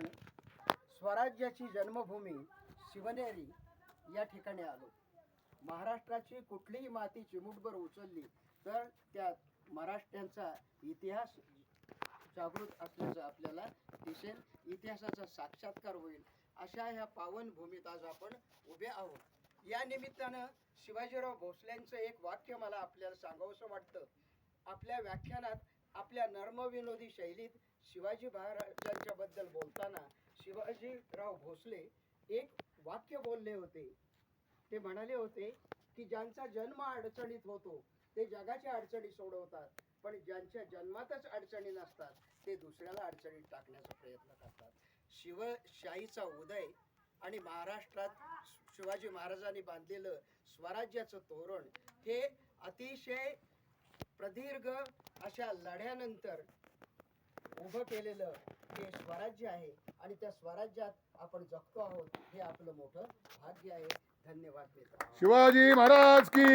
आपण स्वराज्याची जन्मभूमी शिवनेरी या ठिकाणी आलो. महाराष्ट्राची कुठलीही माती चिमूटभर उचलली तर त्यात महाराष्ट्रांचा इतिहास जागृत असल्याचं आपल्याला दिसेल. इतिहासाचा साक्षात्कार होईल. अशा ह्या पावनभूमीत आज आपण उभे आहोत. या निमित्तानं शिवाजीराव भोसलेंचं एक वाक्य मला आपल्याला सांगावंसं वाटतं. आपल्या व्याख्यानात आपल्या शैलीत शिवाजी महाराजांच्या बद्दल बोलताना शिवाजीराव भोसले एक वाक्य बोलले होते. ते म्हणाले होते की ज्यांचा जन्म अडचणीत होतो ते जगाच्या अडचणी सोडवतात पण ज्यांच्या जन्मातच अडचणी नसतात ते दुसऱ्याला अडचणीत टाकण्याचा प्रयत्न करतात. शिवशाहीचा उदय आणि महाराष्ट्रात शिवाजी महाराजांनी बांधलेलं स्वराज्याचं तोरण हे अतिशय प्रदीर्घ अशा लढ्यानंतर उभं केलेलं हे स्वराज्य आहे आणि त्या स्वराज्यात आपण जगतो आहोत हे आपलं मोठं भाग्य आहे. धन्यवाद शिवाजी महाराज की